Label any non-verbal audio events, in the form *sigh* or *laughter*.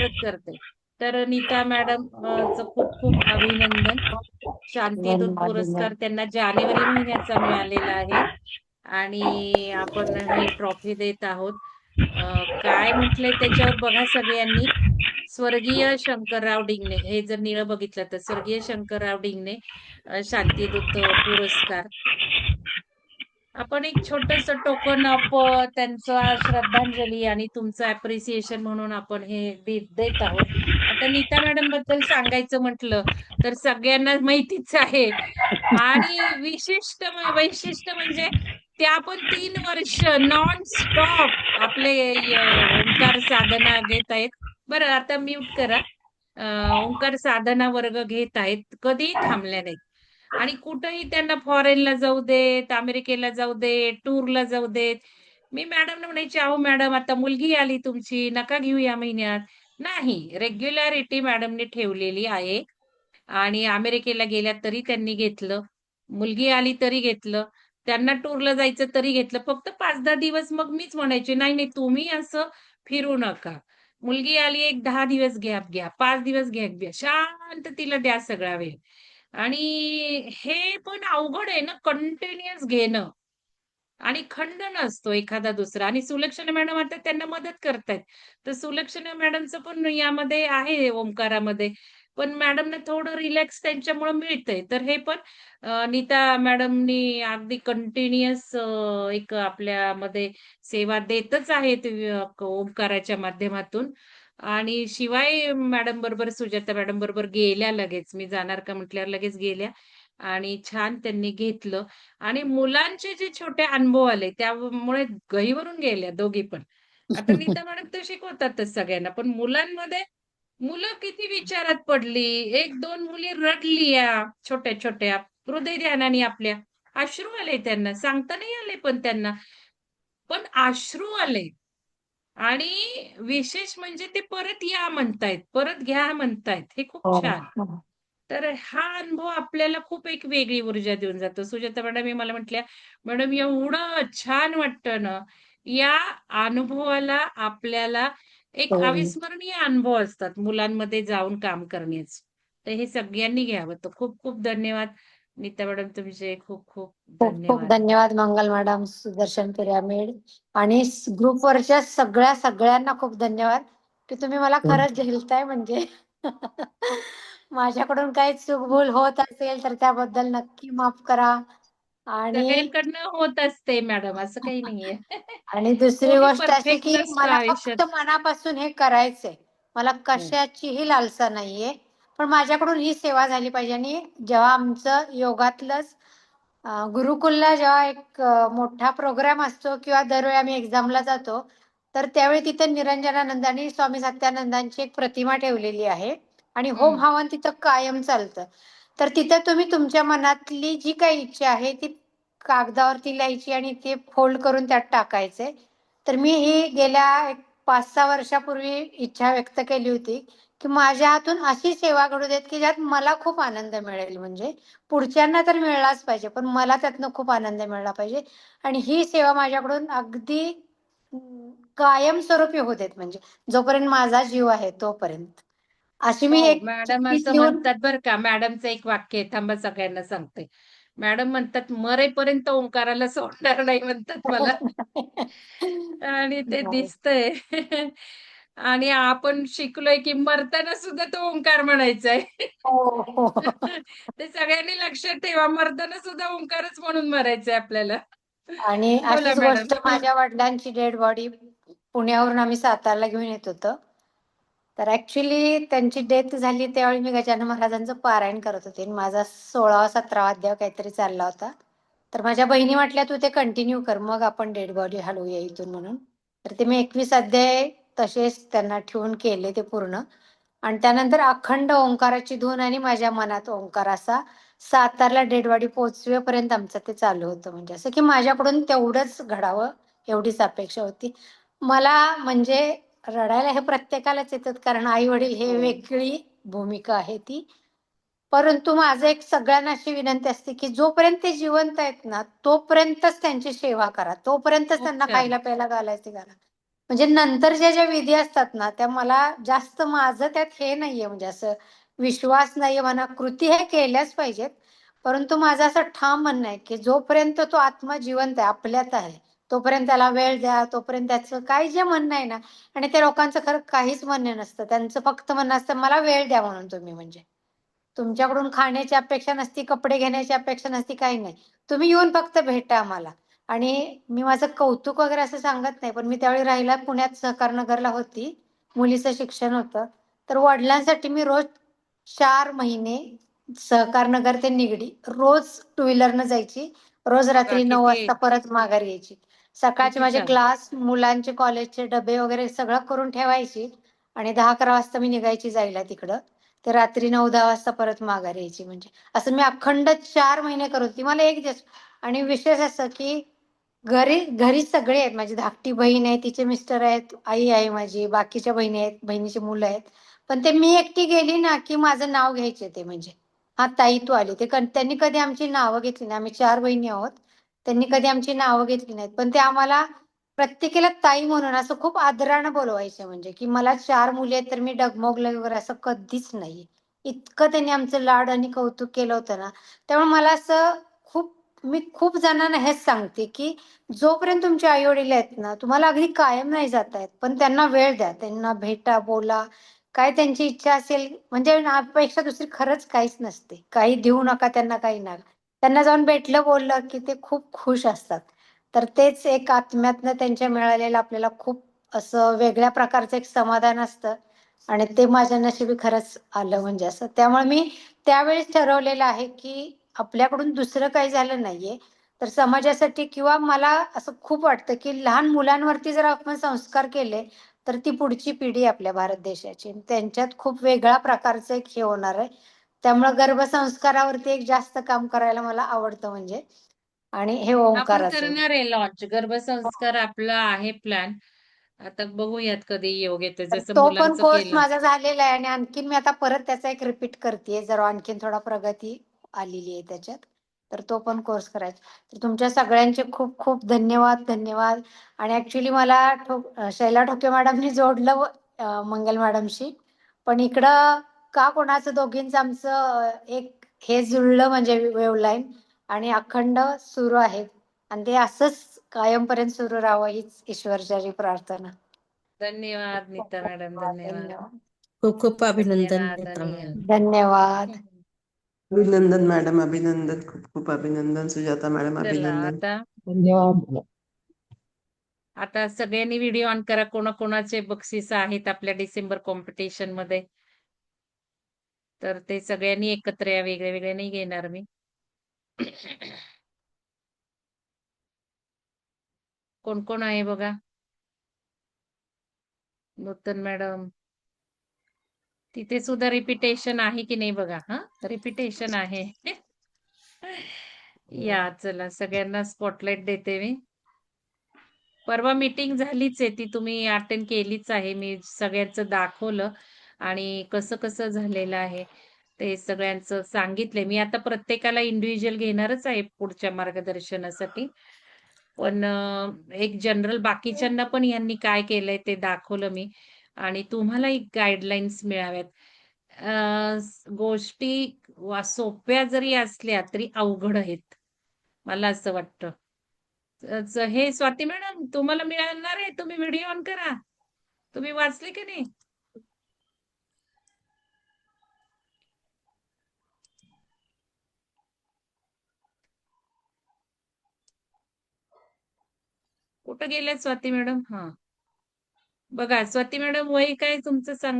परत करते. तर नीता मॅडम खूप खूप अभिनंदन. शांतीदूत पुरस्कार त्यांना जानेवारी महिन्याचा मिळालेला आहे. आणि आपण ही ट्रॉफी देत आहोत. काय म्हटलंय त्याच्यावर बघा सगळ्यांनी. स्वर्गीय शंकरराव डिंगणे हे जर निळं बघितलं तर स्वर्गीय शंकरराव डिंगणे शांतीदूत पुरस्कार. आपण एक छोटस टोकन अप त्यांचं श्रद्धांजली आणि तुमचं अप्रिसिएशन म्हणून आपण हे देत आहोत. आता नीता मॅडमबद्दल सांगायचं म्हटलं तर सगळ्यांना माहितीच आहे. आणि विशिष्ट वैशिष्ट्य म्हणजे त्या पण तीन वर्ष नॉन स्टॉप आपले ओंकार साधना घेत आहेत. बरं आता म्यूट करा. ओंकार साधना वर्ग घेत आहेत. कधीही थांबल्या नाहीत. आणि कुठंही त्यांना फॉरेनला जाऊ देत अमेरिकेला जाऊ देत टूरला जाऊ देत. मी मॅडमला म्हणायची अहो मॅडम आता मुलगी आली तुमची नका घेऊ या महिन्यात. नाही रेग्युलॅरिटी मॅडमने ठेवलेली आहे. आणि अमेरिकेला गेल्या तरी त्यांनी घेतलं. मुलगी आली तरी घेतलं. त्यांना टूरला जायचं तरी घेतलं. फक्त पाच दहा दिवस मग मीच म्हणायचे नाही नाही तुम्ही असं फिरू नका. मुलगी आली एक दहा दिवस गॅप घ्या. पाच दिवस गॅप घ्या. शांत तिला द्या सगळा वेळ. आणि हे पण अवघड आहे ना कंटिन्युअस घेणं. आणि खंड नसतो एखादा दुसरा. आणि सुलक्षणा मॅडम आता त्यांना मदत करतायत. तर सुलक्षणा मॅडमचं पण यामध्ये आहे ओंकारामध्ये. पण मॅडमना थोडं रिलॅक्स त्यांच्यामुळे मिळतंय. तर हे पण नीता मॅडमनी अगदी कंटिन्युअस एक आपल्यामध्ये सेवा देतच आहेत ओंकाराच्या माध्यमातून. आणि शिवाय मॅडम बरोबर सुजाता मॅडम बरोबर गेल्या लगेच. मी जाणार का म्हटल्यावर लगेच गेल्या. आणि छान त्यांनी घेतलं. आणि मुलांचे जे छोटे अनुभव आले त्यामुळे गहीवरून गेल्या दोघी पण. आता *laughs* नीता मॅडम तर शिकवतातच सगळ्यांना पण मुलांमध्ये मुलं किती विचारात पडली. एक दोन मुली रडलिया छोट्या छोट्या हृदय ध्यानाने आपल्या. अश्रू आले त्यांना सांगता नाही आले पण त्यांना. पण अश्रू आले. आणि विशेष म्हणजे ते परत या म्हणतायत परत घ्या म्हणतायत. हे खूप हो छान. हो. तर हा अनुभव आपल्याला खूप एक वेगळी ऊर्जा देऊन जातो. सुजाता मॅडम हे मला म्हटल्या मॅडम एवढं छान वाटतं ना या अनुभवाला आपल्याला एक हो. अविस्मरणीय अनुभव असतात मुलांमध्ये जाऊन काम करण्याचे. तर हे सगळ्यांनी घ्यावं. तर खूप खूप धन्यवाद. नीता मॅडम तुमचे खूप खूप खूप खूप धन्यवाद. धन्यवाद मंगल मॅडम सुदर्शन पिरामिड. आणि ग्रुपवरच्या सगळ्या सगळ्यांना खूप धन्यवाद की तुम्ही मला खरंच झेलताय म्हणजे. *laughs* माझ्याकडून काही चूकभूल होत असेल तर त्याबद्दल नक्की माफ करा. आणि सगळ्यांकडनं होत असते मॅडम असं काही नाहीये. *laughs* आणि दुसरी कोणी गोष्ट अशी की नसतं मला आयुष्यात. फक्त मनापासून हे करायचंय. मला हम्म. कशाचीही लालसा नाहीये. पण माझ्याकडून ही सेवा झाली पाहिजे. आणि जेव्हा आमचं योगातलंच गुरुकुलला जेव्हा एक मोठा प्रोग्राम असतो किंवा दरवेळी आम्ही एक्झामला जातो तर त्यावेळी तिथे निरंजनानंदांनी स्वामी सत्यानंदांची एक प्रतिमा ठेवलेली आहे. आणि होम. हवन तिथं कायम चालतं. तर तिथे तुम्ही तुमच्या मनातली जी काही इच्छा आहे ती कागदावरती लिहायची आणि ते फोल्ड करून त्यात टाकायचे. तर मी ही गेल्या एक पाच सहा वर्षापूर्वी इच्छा व्यक्त केली होती की माझ्या हातून अशी सेवा घडू देत की ज्यात मला खूप आनंद मिळेल. म्हणजे पुढच्यांना तर मिळालाच पाहिजे पण मला त्यातनं खूप आनंद मिळाला पाहिजे. आणि ही सेवा माझ्याकडून अगदी कायमस्वरूपी होते म्हणजे जोपर्यंत माझा जीव आहे तोपर्यंत. अशी मी हो एक मॅडम असं म्हणतात बरं का मॅडमचं एक वाक्य आहे थांबा सगळ्यांना सांगते. मॅडम म्हणतात मरेपर्यंत ओंकाराला सोडणार नाही म्हणतात मला. आणि ते दिसतंय. आणि आपण शिकलोय की मरताना सुद्धा तो ओंकार म्हणायचा आहे. हो हो. ते सगळ्यांनी लक्षात ठेवा मरताना सुद्धा ओंकारच म्हणून मरायचंय आपल्याला. आणि माझ्या वडिलांची डेड बॉडी पुण्यावरून आम्ही सातारला घेऊन येत होतो. तर ऍक्च्युली त्यांची डेथ झाली त्यावेळी मी गजानन महाराजांचं पारायण करत होते. आणि माझा सोळावा सतरावा अध्याय काहीतरी चालला होता. तर माझ्या बहिणी म्हटल्या तू ते कंटिन्यू कर. मग आपण डेड बॉडी हलवूया इथून म्हणून. तर ते मी एकवीस अध्याय तसेच त्यांना ठेवून केले ते पूर्ण. आणि त्यानंतर अखंड ओंकाराची धून आणि माझ्या मनात ओंकार असा सातारला डेडवाडी पोहोचवेपर्यंत आमचं ते चालू होतं. म्हणजे असं की माझ्याकडून तेवढंच घडावं एवढीच अपेक्षा होती. मला म्हणजे रडायला हे प्रत्येकालाच येतात कारण आई वडील हे हो. वेगळी भूमिका आहे ती. परंतु माझं एक सगळ्यांना अशी विनंती असते की जोपर्यंत ते जिवंत आहेत ना तोपर्यंतच त्यांची सेवा करा. तोपर्यंतच खूप त्यांना खायला प्यायला घालायचे घाला. म्हणजे नंतरच्या ज्या विधी असतात ना त्या मला जास्त माझं त्यात हे नाहीये. म्हणजे असं विश्वास नाहीये म्हणा कृती हे केल्याच पाहिजेत. परंतु माझं असं ठाम म्हणणं आहे की जोपर्यंत तो आत्मा जिवंत आहे आपल्यात आहे तोपर्यंत त्याला वेळ द्या तोपर्यंत त्याचं काय जे म्हणणं आहे ना आणि त्या लोकांचं खरं काहीच म्हणणं नसतं. त्यांचं फक्त म्हणणं असतं मला वेळ द्या म्हणून तुम्ही म्हणजे. तुमच्याकडून खाण्याची अपेक्षा नसती कपडे घेण्याची अपेक्षा नसती काही नाही. तुम्ही येऊन फक्त भेटा आम्हाला. आणि मी माझं कौतुक वगैरे असं सांगत नाही पण मी त्यावेळी राहिला पुण्यात सहकार नगरला होती. मुलीचं शिक्षण होतं. तर वडिलांसाठी मी रोज चार महिने सहकार नगर ते निगडी रोज टू व्हीलरनं जायची. रोज रात्री नऊ वाजता परत माघारी यायची सकाळचे माझे. क्लास मुलांचे कॉलेजचे डबे वगैरे सगळं करून ठेवायची आणि दहा अकरा वाजता मी निघायची जायला तिकडं. तर रात्री नऊ दहा वाजता परत माघारी यायची म्हणजे. असं मी अखंड चार महिने करत होती. मला एक दिवस आणि विशेष असं की घरी घरी सगळे आहेत. माझी धाकटी बहीण आहे तिचे मिस्टर आहेत आई आहे माझी बाकीच्या बहिणी आहेत बहिणीची मुलं आहेत. पण ते मी एकटी गेली ना की माझं नाव घ्यायचे ते म्हणजे. हा ताई तू आली. ते त्यांनी कधी आमची नावं घेतली नाही. आम्ही चार बहिणी आहोत. त्यांनी कधी आमची नावं घेतली नाहीत. पण ते आम्हाला प्रत्येकीला ताई म्हणून असं खूप आदरानं बोलवायचे म्हणजे की मला चार मुली आहेत तर मी डगमगले वगैरे असं कधीच नाही. इतकं त्यांनी आमचं लाड आणि कौतुक केलं होतं ना. त्यामुळे मला असं खूप मी खूप जणांना हेच सांगते की जोपर्यंत तुमचे आई वडील आहेत ना तुम्हाला अगदी कायम नाही जात आहेत पण त्यांना वेळ द्या त्यांना भेटा बोला. काय त्यांची इच्छा असेल म्हणजे अपेक्षा दुसरी खरंच काहीच नसते. काही देऊ नका त्यांना काही नका. त्यांना जाऊन भेटलं बोललं की ते खूप खुश असतात. तर तेच एक आत्म्यातनं त्यांच्या मिळालेलं आपल्याला खूप असं वेगळ्या प्रकारचं एक समाधान असतं. आणि ते माझ्या नशिबी खरंच आलं म्हणजे असं. त्यामुळे मी त्यावेळेस ठरवलेलं आहे की आपल्याकडून दुसरं काही झालं नाहीये. तर समाजासाठी किंवा मला असं खूप वाटतं की लहान मुलांवरती जर आपण संस्कार केले तर ती पुढची पिढी आपल्या भारत देशाची. त्यांच्यात खूप वेगळ्या प्रकारचं एक हे होणार आहे. त्यामुळे गर्भसंस्कारावरती एक जास्त काम करायला मला आवडतं म्हणजे. आणि हे आपण ओंकाराचं करणार आहे लॉन्च. गर्भसंस्कार आपला आहे प्लॅन. आता बघूयात कधी योग येते जसं तो पण मुलांचं कोर्स केलं. माझा झालेला आहे आणि आणखीन मी आता परत त्याचा एक रिपीट करते जर आणखीन थोडा प्रगती आलेली आहे त्याच्यात तर तो पण कोर्स करायचा. तर तुमच्या सगळ्यांचे खूप खूप धन्यवाद धन्यवाद. आणि ऍक्च्युली मला ठो- शैला ठोके मॅडमनी जोडलं अं, मंगल मॅडमशी पण इकडं का कोणाचं दोघींचं आमचं एक हे जुळलं म्हणजे वेवलाईन आणि अखंड सुरू आहे आणि ते असंच कायमपर्यंत सुरू राहावं हीच ईश्वरची प्रार्थना. धन्यवाद नीता मॅडम धन्यवाद. खूप खूप अभिनंदन धन्यवाद नेता मॅडम. धन्यवाद. अभिनंदन मॅडम अभिनंदन खूप खूप अभिनंदन. सुजाता मॅडम अभिनंदन. आता. धन्यवाद. आता सगळ्यांनी व्हिडिओ ऑन करा. कोणाकोणाचे बक्षीस आहेत आपल्या डिसेंबर कॉम्पिटिशनमध्ये तर ते सगळ्यांनी एकत्र या वेगळे वेगळे नाही घेणार मी. कोण कोण आहे बघा? नूतन मॅडम. तिथे सुद्धा रिपिटेशन आहे की नाही बघा? हा? रिपिटेशन आहे. या चला सगळ्यांना स्पॉटलाइट देते मी. परवा मीटिंग झालीच आहे ती तुम्ही अटेंड केलीच आहे. मी सगळ्यांचं दाखवलं. आणि कसं कसं झालेलं आहे ते सगळ्यांचं सांगितलंय. मी आता प्रत्येकाला इंडिव्हिज्युअल घेणारच आहे पुढच्या मार्गदर्शनासाठी. पण एक जनरल बाकीच्यांना पण यांनी काय केलंय ते दाखवलं मी. आणि तुम्हाला एक गाईडलाईन्स मिळाव्यात. गोष्टी वा- सोप्या जरी असल्या तरी अवघड आहेत. मला असं वाटतं. हे स्वाती मॅडम तुम्हाला मिळणार आहे? तुम्ही व्हिडिओ ऑन करा. तुम्ही वाचले की नाही? कुठं गेल्या स्वाती मॅडम? हा. बघा स्वाती मॅडम वय काय तुमचं सांगा?